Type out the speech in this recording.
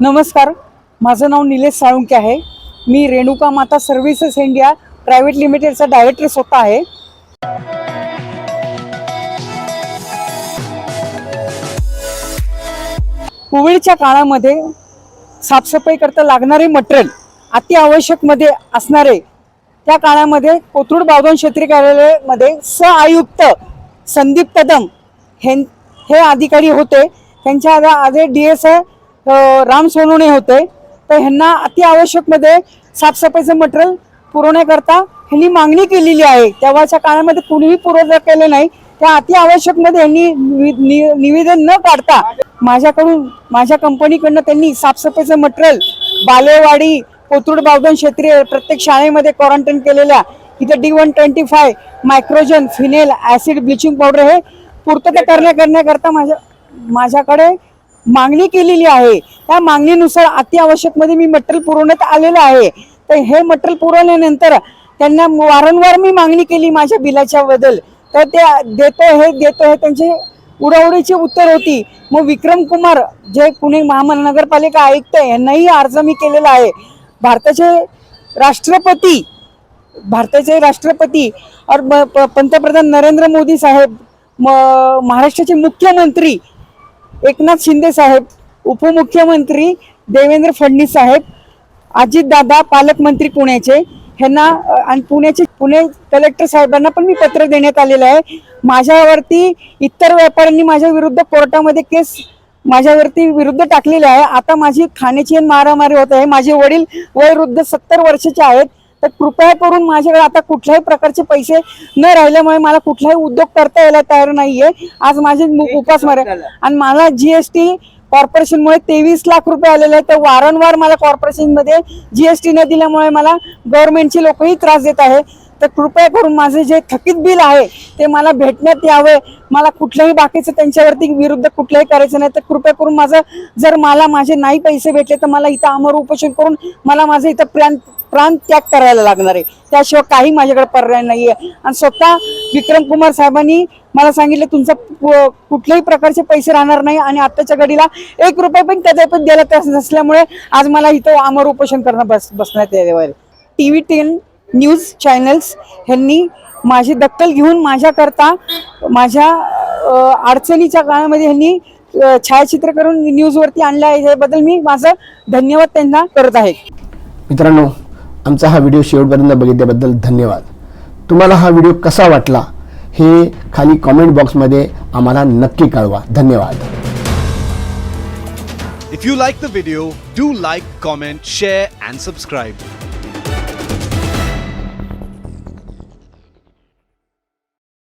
नमस्कार. माझं नाव निलेश साळुंके आहे. मी Renuka Mata services India private लिमिटेडचा director स्वतः आहे. कोविडच्या काळामध्ये साफसफाई करता लागणारे मटेरियल अतिआवश्यकमध्ये असणारे त्या काळामध्ये कोथरूड बावधन क्षेत्रीय कार्यालयामध्ये स आयुक्त संदीप कदम हे हे अधिकारी होते. त्यांच्या आज आधी डी एस राम सोनवणे होते. तर ह्यांना अति आवश्यकमध्ये साफसफाईचं मटेरियल पुरवण्याकरता ह्यांनी मागणी केलेली आहे. तेव्हाच्या काळामध्ये कुणीही पुरवठा केले नाही. त्या अति आवश्यकमध्ये ह्यांनी नि- निवेदन न काढता माझ्याकडून माझ्या कंपनीकडनं त्यांनी साफसफाईचं मटेरियल बालेवाडी कोथरूड बावधन क्षेत्रीय प्रत्येक शाळेमध्ये क्वारंटाईन केलेल्या. इथे डी वन ट्वेंटी फाय मायक्रोजन फिनेल ऍसिड ब्लिचिंग पावडर हे पूर्तता करण्या करण्याकरता माझ्या माझ्याकडे मागणी केलेली आहे. त्या मागणीनुसार अति आवश्यकमध्ये मी मटेरियल पुरवण्यात आलेलं आहे. तर हे मटेरियल पुरवल्यानंतर त्यांना वारंवार मी मागणी केली माझ्या बिलाच्या बद्दल तर ते देतो हे देतो हे त्यांचे उडावडीचे उत्तर होती. मग विक्रम कुमार जे पुणे महानगरपालिका आयुक्त आहे, यांनाही अर्ज मी केलेला आहे. भारताचे राष्ट्रपती भारताचे राष्ट्रपती और प- पंतप्रधान नरेंद्र मोदी साहेब म- महाराष्ट्राचे मुख्यमंत्री एकनाथ शिंदे साहेब उपमुख्यमंत्री देवेंद्र फडणवीस साहेब अजितदादा पालकमंत्री पुण्याचे. ह्यांना आणि पुण्याचे पुणे कलेक्टर साहेबांना पण मी पत्र देण्यात आलेलं आहे. माझ्यावरती इतर व्यापाऱ्यांनी माझ्या विरुद्ध कोर्टामध्ये केस माझ्यावरती विरुद्ध टाकलेली आहे. आता माझी खाण्याची मारामारी होत आहे. माझे वडील वयोवृद्ध सत्तर वर्षाचे आहेत. तर कृपया करून माझ्याकडे आता कुठल्याही प्रकारचे पैसे न राहिल्यामुळे मला कुठलाही उद्योग करता यायला तयार नाहीये. आज माझे उपासमार आहे. आणि मला जीएसटी कॉर्पोरेशनमुळे तेवीस लाख रुपये आलेले आहेत. तर वारंवार मला कॉर्पोरेशनमध्ये जीएसटी न दिल्यामुळे मला गव्हर्नमेंटचे लोकही त्रास देत आहे. तर कृपया करून माझे जे थकीत बिल आहे ते मला भेटण्यात यावे. मला कुठल्याही बाकीचं त्यांच्यावरती विरुद्ध कुठलंही करायचं नाही. तर कृपया करून माझं जर मला माझे नाही पैसे भेटले तर मला इथं अमर उपोषण करून मला माझं इथं प्राण प्राण त्याग करायला लागणार आहे. त्याशिवाय काही माझ्याकडे पर्याय नाही आहे आणि स्वतः विक्रम कुमार साहेबांनी मला सांगितलं तुमचा कुठल्याही प्रकारचे पैसे राहणार नाही आणि आत्ताच्या घडीला एक रुपये पण कदापि द्यायला तस नसल्यामुळे आज मला इथं अमर उपोषण करणं बस बसण्यात यावं. T V ten news channels ह्यांनी माझी दखल घेऊन माझ्याकरता माझ्या अडचणीच्या काळामध्ये ह्यांनी छायाचित्र करून न्यूजवरती आणलं आहे. याबद्दल मी माझं धन्यवाद त्यांना करत आहे. मित्रांनो आमचा हा व्हिडिओ शेवटपर्यंत बघितल्याबद्दल धन्यवाद. तुम्हाला हा व्हिडिओ कसा वाटला हे खाली कॉमेंट बॉक्समध्ये आम्हाला नक्की कळवा. धन्यवाद. If you like the video, do like, comment, share, and subscribe.